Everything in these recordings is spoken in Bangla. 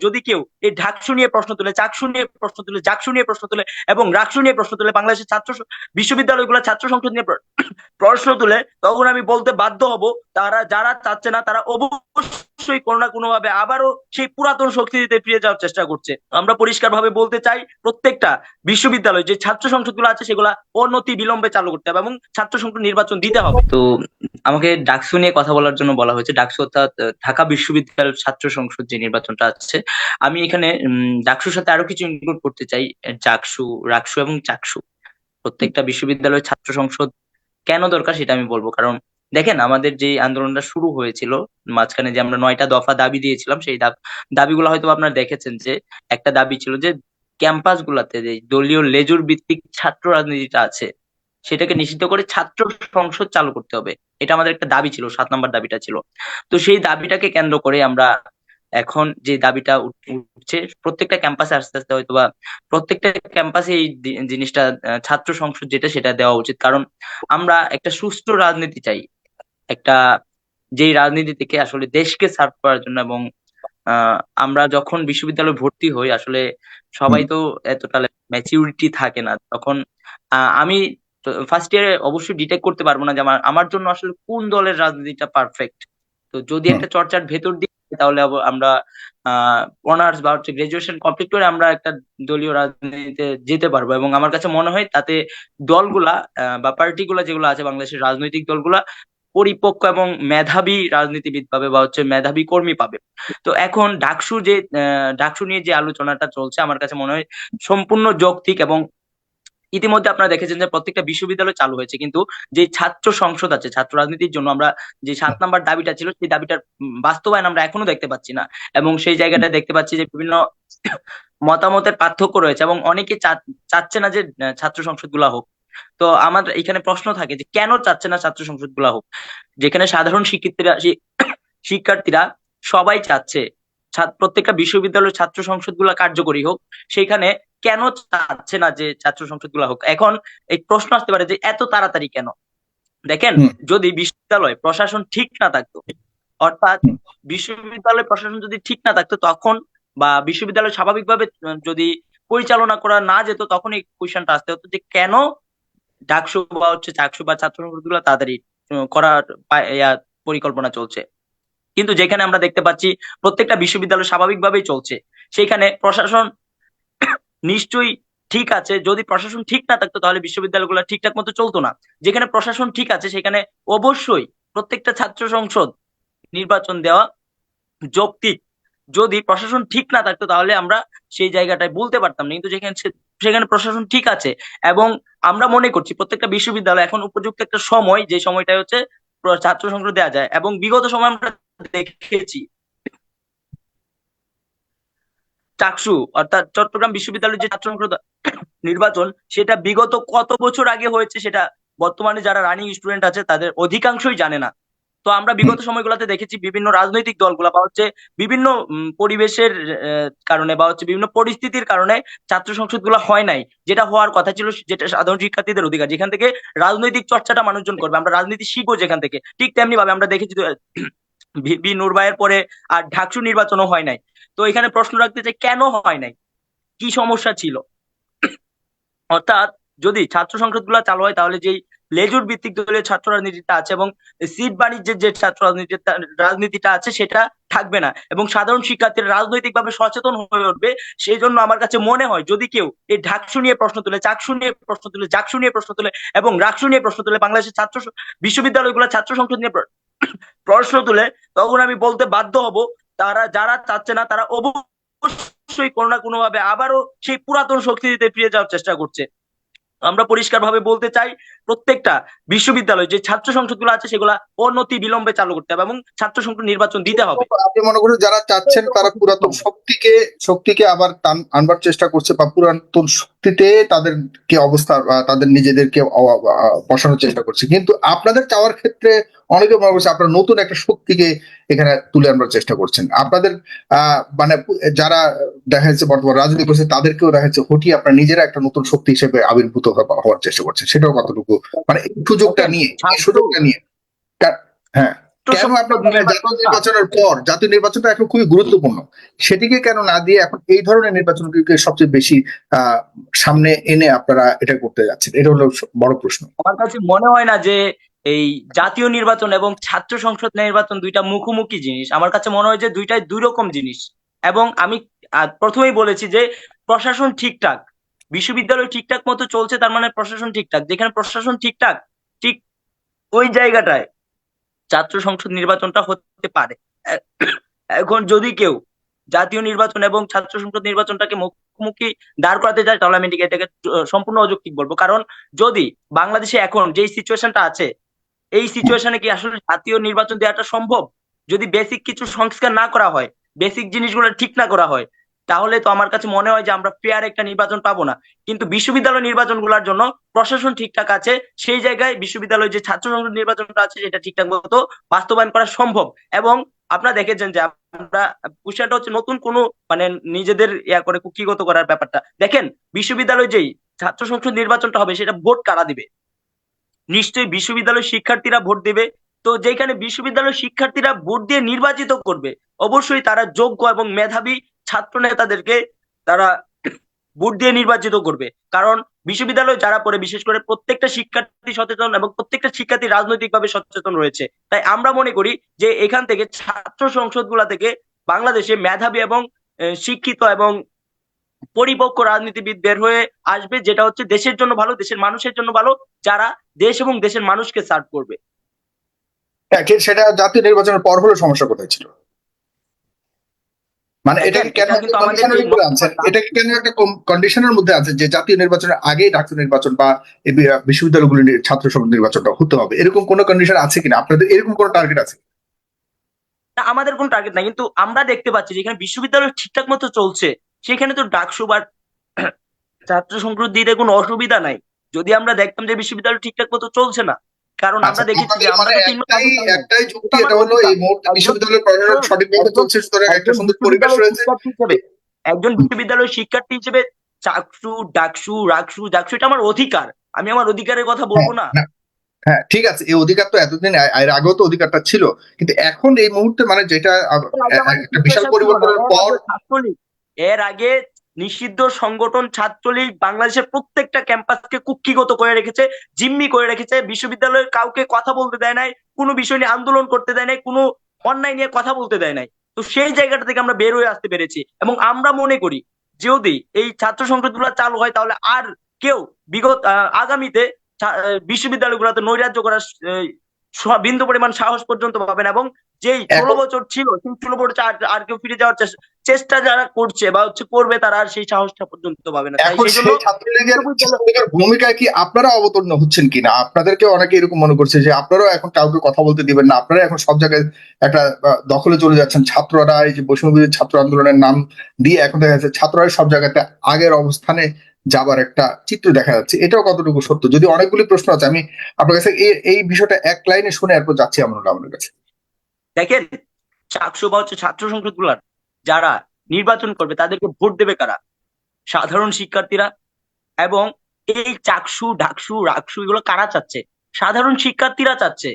যদি কেউ এই ঢাকসু নিয়ে প্রশ্ন তুলে, চাকসু নিয়ে প্রশ্ন তুলে, জাকসু নিয়ে প্রশ্ন তুলে এবং রাকসু নিয়ে প্রশ্ন তুলে, বাংলাদেশের ছাত্র বিশ্ববিদ্যালয়গুলো ছাত্র সংসদ নিয়ে প্রশ্ন তুলে, তখন আমি বলতে বাধ্য হব, তারা যারা চাচ্ছে না, তারা অবশ্যই কোনো না কোনো ভাবে আবারও সেই পুরাতন শক্তিতে ফিরে যাওয়ার চেষ্টা করছে। আমরা পরিষ্কার ভাবে বলতে চাই, প্রত্যেকটা বিশ্ববিদ্যালয় যে ছাত্র সংসদগুলো আছে সেগুলা অনতি বিলম্বে চালু করতে হবে এবং ছাত্র সংসদ নির্বাচন দিতে হবে। তো আমাকে ডাকসু নিয়ে কথা বলার জন্য বলা হয়েছে, ডাকসু অর্থাৎ ঢাকা বিশ্ববিদ্যালয় ছাত্র সংসদ যে নির্বাচনটা আছে, আমি এখানে ডাকসুর সাথে আরও কিছু ইনক্লুড করতে চাই জাকসু রাকসু এবং চাকসু। প্রত্যেকটা বিশ্ববিদ্যালয়ের ছাত্র সংসদ কেন দরকার সেটা আমি বলব, কারণ দেখেন, আমাদের যে আন্দোলনটা শুরু হয়েছিল, মাঝখানে যে আমরা নয়টা দফা দাবি দিয়েছিলাম, সেই দাব- দাবিগুলো হয়তো আপনারা দেখেছেন যে, একটা দাবি ছিল যে ক্যাম্পাস গুলাতে যে দলীয় লেজুর ভিত্তিক ছাত্র রাজনীতিটা আছে, সেটাকে নিষিদ্ধ করে ছাত্র সংসদ চালু করতে হবে। এটা আমাদের একটা দাবি ছিল, সাত নম্বর দাবিটা ছিল। তো সেই দাবিটাকে কেন্দ্র করে আমরা এখন যে দাবিটা উঠছে, প্রত্যেকটা ক্যাম্পাসে আস্তে আস্তে হয়তো বা প্রত্যেকটা ক্যাম্পাসে এই জিনিসটা ছাত্র সংসদ যেটা, সেটা দেওয়া উচিত। কারণ আমরা একটা সুষ্ঠু রাজনীতি চাই। একটা যেই রাজনীতি থেকে আসলে দেশকে সার্ভ করার জন্য এবং আহ, আমরা যখন বিশ্ববিদ্যালয়ে ভর্তি হই আসলে সবাই তো এতটা ম্যাচিউরিটি থাকে না। তখন আমি ফার্স্ট ইয়ারে অবশ্যই ডিটেক্ট করতে পারব না যে আমার আমার জন্য আসলে কোন দলের রাজনীতিটা পারফেক্ট তো যদি একটা চর্চার ভেতর দিয়ে তাহলে আমরা আহ অনার্স বা হচ্ছে গ্রাজুয়েশন কমপ্লিট করে আমরা একটা দলীয় রাজনীতিতে যেতে পারব। এবং আমার কাছে মনে হয় তাতে দলগুলা বা পার্টিগুলা যেগুলো আছে বাংলাদেশের রাজনৈতিক দলগুলা পরিপক্ক এবং মেধাবী রাজনীতিবিদ পাবে বা হচ্ছে মেধাবী কর্মী পাবে। তো এখন ডাকসু যে আহ, ডাকসু নিয়ে যে আলোচনাটা চলছে আমার কাছে মনে হয় সম্পূর্ণ যৌক্তিক এবং ইতিমধ্যে আপনারা দেখেছেন যে প্রত্যেকটা বিশ্ববিদ্যালয় চালু হয়েছে। কিন্তু যে ছাত্র সংসদ আছে ছাত্র রাজনীতির জন্য আমরা যে সাত নাম্বার দাবিটা ছিল সেই দাবিটার বাস্তবায়ন আমরা এখনও দেখতে পাচ্ছি না। এবং সেই জায়গাটা দেখতে পাচ্ছি যে বিভিন্ন মতামতের পার্থক্য রয়েছে এবং অনেকে চাচ্ছে না যে ছাত্র সংসদগুলা হোক। তো আমার এখানে প্রশ্ন থাকে যে কেন চাচ্ছে না ছাত্র সংসদগুলা হোক? যেখানে সাধারণ শিক্ষার্থীরা শিক্ষার্থীরা সবাই চাচ্ছে প্রত্যেকটা বিশ্ববিদ্যালয়ের ছাত্র সংসদগুলা কার্যকরী হোক সেখানে কেন চাচ্ছে না যে ছাত্র সংসদগুলা হোক? এখন এই প্রশ্ন আসতে পারে যে এত তাড়াতাড়ি কেন? দেখেন যদি বিশ্ববিদ্যালয় প্রশাসন ঠিক না থাকতো অর্থাৎ বিশ্ববিদ্যালয় প্রশাসন যদি ঠিক না থাকতো তখন বা বিশ্ববিদ্যালয় স্বাভাবিকভাবে যদি পরিচালনা করা না যেত তখন এই কোয়েশ্চেনটা আসতে হতো যে কেন ডাকসু বা হচ্ছে চাকসু বা ছাত্র তাড়াতাড়ি করার পরিকল্পনা চলছে। কিন্তু যেখানে আমরা দেখতে পাচ্ছি প্রত্যেকটা বিশ্ববিদ্যালয় স্বাভাবিকভাবেই চলছে। সেখানে প্রশাসন নিশ্চয়ই ঠিক আছে, যদি প্রশাসন ঠিক না থাকতো তাহলে বিশ্ববিদ্যালয়গুলো ঠিকঠাক মতো চলতো না। যেখানে প্রশাসন ঠিক আছে, সেখানে অবশ্যই প্রত্যেকটা ছাত্র সংসদ নির্বাচন দেওয়া যৌক্তিক। যদি প্রশাসন ঠিক না থাকতো তাহলে আমরা সেই জায়গাটায় বলতে পারতাম না। কিন্তু যেখানে সেখানে প্রশাসন ঠিক আছে। এবং আমরা মনে করছি প্রত্যেকটা বিশ্ববিদ্যালয় এখন উপযুক্ত একটা সময়, যে সময়টা হচ্ছে ছাত্র সংসদ দেওয়া যায়। এবং বিগত সময় আমরা দেখেছি চাকসু, অর্থাৎ চট্টগ্রাম বিশ্ববিদ্যালয়ের যে ছাত্র সংসদ নির্বাচন, সেটা বিগত কত বছর আগে হয়েছে সেটা বর্তমানে যারা রানিং স্টুডেন্ট আছে, তাদের অধিকাংশই জানে না। তো আমরা বিগত সময়গুলোতে দেখেছি বিভিন্ন রাজনৈতিক দলগুলা বা হচ্ছে বিভিন্ন পরিবেশের কারণে বা হচ্ছে বিভিন্ন পরিস্থিতির কারণে ছাত্র সংসদগুলা হয় নাই। যেটা হওয়ার কথা ছিল যেটা সাধারণ শিক্ষার্থীদের অধিকার। যেখান থেকে রাজনৈতিক চর্চাটা মানুষজন করবে। আমরা রাজনীতি শিখব যেখান থেকে। ঠিক তেমনি ভাবে আমরা দেখেছি তো, ভিপি নুরবাইয়ের পরে আর ঢাকসু নির্বাচনও হয় নাই। তো এখানে প্রশ্ন রাখতে চাই কেন হয় নাই? কি সমস্যা ছিল? অর্থাৎ যদি ছাত্র সংসদগুলা চালু হয় তাহলে যেই লেজুর ভিত্তিক দলীয় ছাত্র রাজনীতিটা আছে এবং সিট বাণিজ্যের যে ছাত্র রাজনীতি রাজনীতিটা আছে সেটা থাকবে না এবং সাধারণ শিক্ষার্থীরা রাজনৈতিক ভাবে সচেতন হয়ে উঠবে। সেই জন্য আমার কাছে মনে হয় যদি কেউ এই ঢাকসু নিয়ে প্রশ্ন তুলে, চাকসু নিয়ে প্রশ্ন তুলে, জাকসু নিয়ে প্রশ্ন তুলে এবং রাকসু নিয়ে প্রশ্ন তুলে, বাংলাদেশের ছাত্র বিশ্ববিদ্যালয়গুলো ছাত্র সংসদ নিয়ে প্রশ্ন তুলে, তখন আমি বলতে বাধ্য হব, তারা যারা চাচ্ছে না, তারা অবশ্যই কোনো না কোনো ভাবে আবারও সেই পুরাতন শক্তিতে ফিরে যাওয়ার চেষ্টা করছে। আমরা পরিষ্কারভাবে বলতে চাই, প্রত্যেকটা বিশ্ববিদ্যালয় যে ছাত্র সংসদগুলো আছে সেগুলা অনতি বিলম্বে চালু করতে হবে এবং ছাত্র সংসদ নির্বাচন দিতে হবে। আপনি মনে করেন যারা চাচ্ছেন তারা পুরাতন শক্তিকে শক্তিকে আবার আনবার চেষ্টা করছে বা পুরাতন শক্তিতে তাদেরকে অবস্থা তাদের নিজেদেরকে বসানোর চেষ্টা করছে। কিন্তু আপনাদের চাওয়ার ক্ষেত্রে অনেকে মনে করছে আপনারা নতুন একটা শক্তিকে এখানে তুলে আনবার চেষ্টা করছেন। আপনাদের আহ মানে যারা দেখা যাচ্ছে বর্তমান রাজনীতি করছে তাদেরকেও দেখা যাচ্ছে হটিয়ে আপনারা নিজেরা একটা নতুন শক্তি হিসেবে আবির্ভূত হওয়ার চেষ্টা করছেন। সেটাও কতটুকু? মানে সুযোগটা নিয়ে সুযোগটা নিয়ে। হ্যাঁ। কেন আপনার জাতীয় নির্বাচনের পর জাতীয় নির্বাচনটা এখন খুবই গুরুত্বপূর্ণ। সেটিকে কেন না দিয়ে এখন এই ধরনের নির্বাচনকে সবচেয়ে বেশি সামনে এনে আপনারা এটা করতে যাচ্ছেন? এটা হলো বড় প্রশ্ন। আমার কাছে মনে হয় না যে এই জাতীয় নির্বাচন এবং ছাত্র সংসদ নির্বাচন দুইটা মুখোমুখি জিনিস। আমার কাছে মনে হয় যে দুইটাই দুই রকম জিনিস। এবং আমি প্রথমেই বলেছি যে প্রশাসন ঠিকঠাক। বিশ্ববিদ্যালয় ঠিকঠাক মতো চলছে তার মানে প্রশাসন ঠিকঠাক। যেখানে প্রশাসন ঠিকঠাক ঠিক ওই জায়গাটায় ছাত্র সংসদ নির্বাচনটা হতে পারে। এখন যদি কেউ জাতীয় নির্বাচন এবং ছাত্র সংসদ নির্বাচনটাকে মুখোমুখি দাঁড় করাতে যায় তাহলে আমি এটাকে সম্পূর্ণ অযৌক্তিক বলব। কারণ যদি বাংলাদেশে এখন যেই সিচুয়েশনটা আছে, এই সিচুয়েশনে কি আসলে জাতীয় নির্বাচন দেওয়াটা সম্ভব? যদি বেসিক কিছু সংস্কার না করা হয় বেসিক জিনিসগুলো ঠিক না করা হয় তাহলে তো আমার কাছে মনে হয় যে আমরা ফেয়ার একটা নির্বাচন পাবো না। কিন্তু বিশ্ববিদ্যালয় নির্বাচনগুলোর জন্য প্রশাসন ঠিকঠাক আছে, সেই জায়গায় বিশ্ববিদ্যালয় যে ছাত্র সংসদ নির্বাচনটা আছে সেটা ঠিকঠাক মতো বাস্তবায়ন করা সম্ভব। এবং আপনারা দেখেছেন যে আমরা বিষয়টা হচ্ছে নতুন কোনো মানে নিজেদের ইয়া করে কুকিগত করার ব্যাপারটা। দেখেন, বিশ্ববিদ্যালয় যেই ছাত্র সংসদ নির্বাচনটা হবে সেটা ভোট কারা দিবে? নিশ্চয়ই বিশ্ববিদ্যালয় শিক্ষার্থীরা ভোট দেবে। তো যেখানে বিশ্ববিদ্যালয় শিক্ষার্থীরা ভোট দিয়ে নির্বাচিত করবে, অবশ্যই তারা যোগ্য এবং মেধাবী ছাত্র নেতাদেরকে তারা ভোট দিয়ে নির্বাচিত করবে। কারণ বিশ্ববিদ্যালয় যারা পড়ে বিশেষ করে প্রত্যেকটা শিক্ষার্থী সচেতন এবং প্রত্যেকটা শিক্ষার্থী রাজনৈতিকভাবে সচেতন রয়েছে। তাই আমরা মনে করি যে এখান থেকে ছাত্র সংসদগুলা থেকে বাংলাদেশে মেধাবী এবং শিক্ষিত এবং পরিপক্ক রাজনীতিবিদ বের হয়ে আসবে যেটা হচ্ছে দেশের জন্য ভালো দেশের মানুষের জন্য ভালো যারা দেশ এবং দেশের মানুষকে সার্ভ করবে। হ্যাঁ, সেটা জাতীয় নির্বাচনের পর হলো সমস্যা কোথায় ছিল? মানে কেন এটা কেন একটা কন্ডিশনের মধ্যে আছে যে জাতীয় নির্বাচনের আগেই ডাক্তার নির্বাচন বা বিশ্ববিদ্যালয়গুলির ছাত্র সংসদ নির্বাচনটা হতে হবে। এরকম কোনো কন্ডিশন আছে কিনা? আপনাদের এরকম কোনো টার্গেট আছে? না, আমাদের কোনো টার্গেট নাই কিন্তু আমরা দেখতে পাচ্ছি যেখানে বিশ্ববিদ্যালয় ঠিকঠাক মতো চলছে সেখানে তো ডাকসু বা ছাত্র সংসদ দিতে কোনো অসুবিধা নাই। যদি আমরা দেখতাম যে বিশ্ববিদ্যালয় ঠিকঠাক মতো চলছে না কারণ আমরা আচ্ছা, দেখেছি যে আমরা মানে তিন একটাই একটাই যুক্তি এটা হলো এই মুহূর্তে বিশ্ববিদ্যালয়ের প্রশাসন সঠিকভাবে চলছে সুতরাং একটা সুন্দর পরিবেশ রয়েছে। একজন বিশ্ববিদ্যালয়ের শিক্ষার্থী হিসেবে চাকসু ডাকসু রাকসু ডাকসু এটা আমার অধিকার। আমি আমার অধিকারের কথা বলব না। হ্যাঁ, হ্যাঁ ঠিক আছে এই অধিকার তো এতদিন এর আগেও তো অধিকারটা ছিল কিন্তু এখন এই মুহূর্তে মানে যেটা আ- এর আগে আমার একটা বিশাল পরিবর্তনের পর এর আগে নিষিদ্ধ সংগঠন ছাত্রলীগ বাংলাদেশের প্রত্যেকটা ক্যাম্পাসকে কুক্ষিগত করে রেখেছে, জিম্মি করে রেখেছে, বিশ্ববিদ্যালয়ের কাউকে কথা বলতে দেয় নাই, কোনো বিষয় নিয়ে আন্দোলন করতে দেয় নাই, কোনো অন্যায় নিয়ে কথা বলতে দেয় নাই। তো সেই জায়গাটা থেকে আমরা বের হয়ে আসতে পেরেছি এবং আমরা মনে করি, যদি এই ছাত্র সংসদগুলো চালু হয়, তাহলে আর কেউ বিগত আগামীতে বিশ্ববিদ্যালয়গুলোতে নৈরাজ্য করার বিন্দু পরিমাণ সাহস পর্যন্ত পাবেন এবং যেই ষোলো বছর ছিল সেই ষোলো বছর আর কেউ ফিরে যাওয়ার চেষ্টা যারা করছে বা হচ্ছে করবে তারা আর সেই সাহসটা পর্যন্ত পাবে না। ভূমিকায় কি আপনারা অবতীর্ণ হচ্ছেন কিনা? আপনাদেরকে অনেকে এরকম মনে করছে যে আপনারাও এখন কাউকে কথা বলতে দিবেন না আপনারা এখন সব জায়গায় একটা দখলে চলে যাচ্ছেন। ছাত্ররা এই যে বৈষম্যবিরোধী ছাত্র আন্দোলনের নাম দিয়ে এখন দেখা যাচ্ছে ছাত্ররা সব জায়গাতে আগের অবস্থানে যাবার একটা চিত্র দেখা যাচ্ছে। এটাও কতটুকু সত্য? যদি অনেকগুলি প্রশ্ন আছে, আমি আপনার কাছে এই বিষয়টা এক লাইনে শুনে এরপর যাচ্ছি আমরা কাছে। দেখেন হচ্ছে ছাত্র সংসদগুলার, যারা নির্বাচন করবে তাদেরকে ভোট দেবে কারা? সাধারণ শিক্ষার্থীরা এবং এই চাকসু ডাকসু রাকসু এগুলো কারা চাচ্ছে? সাধারণ শিক্ষার্থীরা চাচ্ছে।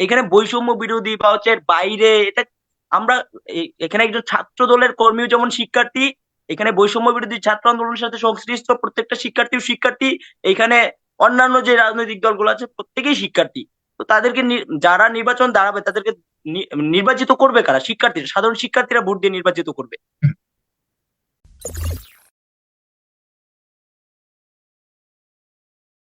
এখানে বৈষম্য বিরোধী বা হচ্ছে বাইরে, এটা আমরা এখানে একজন ছাত্র দলের কর্মীও যেমন শিক্ষার্থী এখানে বৈষম্য বিরোধী ছাত্র আন্দোলনের সাথে সংশ্লিষ্ট প্রত্যেকটা শিক্ষার্থী শিক্ষার্থী এখানে অন্যান্য যে রাজনৈতিক দলগুলো আছে, প্রত্যেকেই শিক্ষার্থী। তো তাদেরকে যারা নির্বাচন দাঁড়াবে তাদেরকে নির্বাচিত করবে কারা? শিক্ষার্থীরা, সাধারণ শিক্ষার্থীরা ভোট দিয়ে নির্বাচিত করবে।